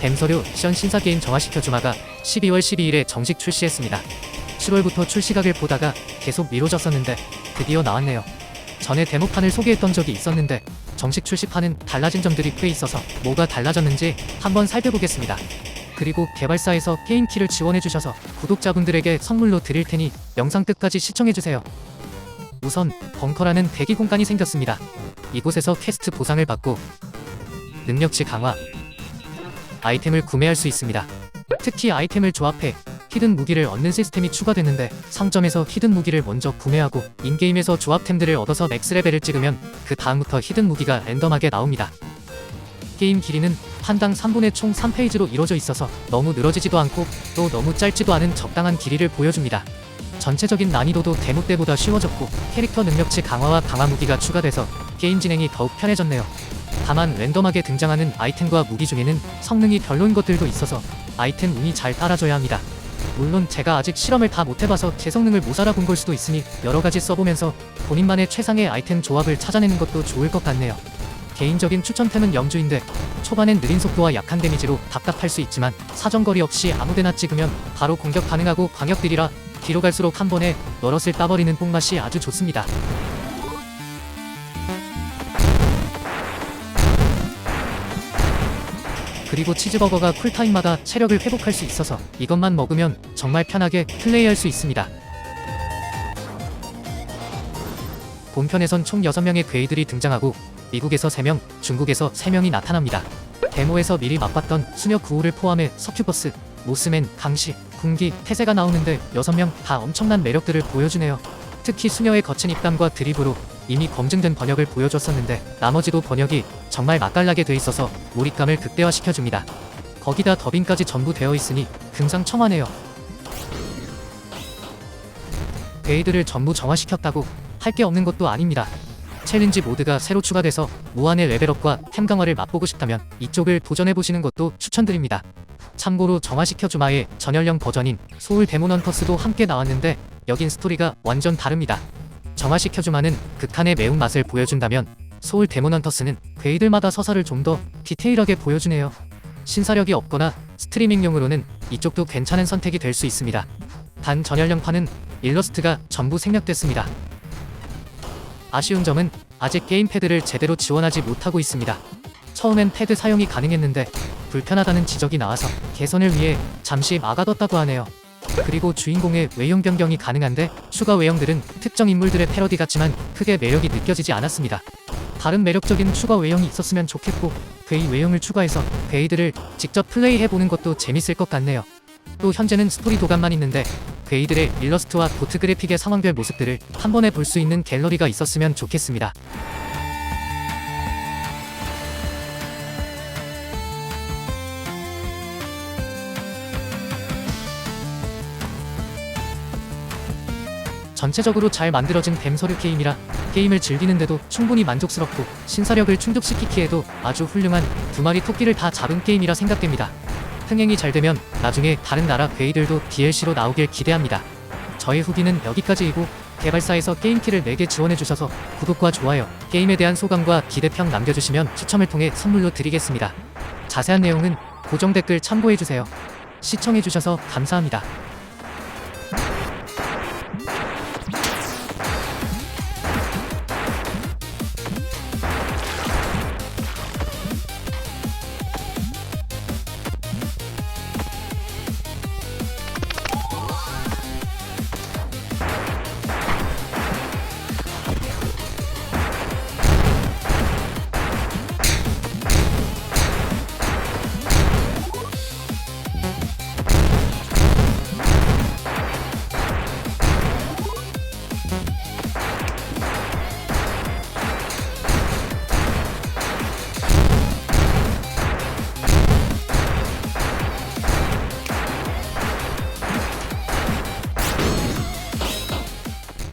뱀서류 션 신사 게임 정화시켜 주마가 12월 12일에 정식 출시했습니다. 7월부터 출시각을 보다가 계속 미뤄졌었는데 드디어 나왔네요. 전에 데모판을 소개했던 적이 있었는데 정식 출시판은 달라진 점들이 꽤 있어서 뭐가 달라졌는지 한번 살펴보겠습니다. 그리고 개발사에서 게임 키를 지원해 주셔서 구독자분들에게 선물로 드릴 테니 영상 끝까지 시청해 주세요. 우선 벙커라는 대기 공간이 생겼습니다. 이곳에서 퀘스트 보상을 받고 능력치 강화 아이템을 구매할 수 있습니다. 특히 아이템을 조합해 히든 무기를 얻는 시스템이 추가되는데 상점에서 히든 무기를 먼저 구매하고 인게임에서 조합템들을 얻어서 맥스 레벨을 찍으면 그 다음부터 히든 무기가 랜덤하게 나옵니다. 게임 길이는 판당 3분의 총 3페이지로 이루어져 있어서 너무 늘어지지도 않고 또 너무 짧지도 않은 적당한 길이를 보여줍니다. 전체적인 난이도도 데모 때보다 쉬워졌고 캐릭터 능력치 강화와 강화 무기가 추가돼서 게임 진행이 더욱 편해졌네요. 다만 랜덤하게 등장하는 아이템과 무기 중에는 성능이 별로인 것들도 있어서 아이템 운이 잘 따라줘야 합니다. 물론 제가 아직 실험을 다 못해봐서 제 성능을 못 알아본 걸 수도 있으니 여러 가지 써보면서 본인만의 최상의 아이템 조합을 찾아내는 것도 좋을 것 같네요. 개인적인 추천템은 영주인데 초반엔 느린 속도와 약한 데미지로 답답할 수 있지만 사정거리 없이 아무데나 찍으면 바로 공격 가능하고 광역들이라 뒤로 갈수록 한 번에 너럿을 따버리는 뽕맛이 아주 좋습니다. 그리고 치즈버거가 쿨타임마다 체력을 회복할 수 있어서 이것만 먹으면 정말 편하게 플레이할 수 있습니다. 본편에선 총 6명의 괴이들이 등장하고 미국에서 3명, 중국에서 3명이 나타납니다. 데모에서 미리 맛봤던 수녀 구호를 포함해 서큐버스, 모스맨, 강시, 군기, 태세가 나오는데 6명 다 엄청난 매력들을 보여주네요. 특히 수녀의 거친 입담과 드립으로 이미 검증된 번역을 보여줬었는데 나머지도 번역이 정말 맛깔나게 돼 있어서 몰입감을 극대화시켜줍니다. 거기다 더빙까지 전부 되어 있으니 금상첨화네요. 베이드를 전부 정화시켰다고 할 게 없는 것도 아닙니다. 챌린지 모드가 새로 추가돼서 무한의 레벨업과 템 강화를 맛보고 싶다면 이쪽을 도전해보시는 것도 추천드립니다. 참고로 정화시켜 주마의 전열령 버전인 소울 데몬 헌터스도 함께 나왔는데 여긴 스토리가 완전 다릅니다. 정화시켜 주마는 극한의 매운맛을 보여준다면 소울 데몬 헌터스는 괴이들마다 서사를 좀 더 디테일하게 보여주네요. 신사력이 없거나 스트리밍용으로는 이쪽도 괜찮은 선택이 될 수 있습니다. 단 전열령판은 일러스트가 전부 생략됐습니다. 아쉬운 점은 아직 게임패드를 제대로 지원하지 못하고 있습니다. 처음엔 패드 사용이 가능했는데 불편하다는 지적이 나와서 개선을 위해 잠시 막아뒀다고 하네요. 그리고 주인공의 외형 변경이 가능한데 추가 외형들은 특정 인물들의 패러디 같지만 크게 매력이 느껴지지 않았습니다. 다른 매력적인 추가 외형이 있었으면 좋겠고 괴이 외형을 추가해서 괴이들을 직접 플레이해보는 것도 재밌을 것 같네요. 또 현재는 스토리 도감만 있는데 괴이들의 일러스트와 도트 그래픽의 상황별 모습들을 한 번에 볼 수 있는 갤러리가 있었으면 좋겠습니다. 전체적으로 잘 만들어진 뱀서류 게임이라 게임을 즐기는데도 충분히 만족스럽고 신사력을 충족시키기에도 아주 훌륭한 두 마리 토끼를 다 잡은 게임이라 생각됩니다. 흥행이 잘 되면 나중에 다른 나라 괴이들도 DLC로 나오길 기대합니다. 저의 후기는 여기까지이고 개발사에서 게임키를 4개 지원해주셔서 구독과 좋아요, 게임에 대한 소감과 기대평 남겨주시면 추첨을 통해 선물로 드리겠습니다. 자세한 내용은 고정 댓글 참고해주세요. 시청해주셔서 감사합니다.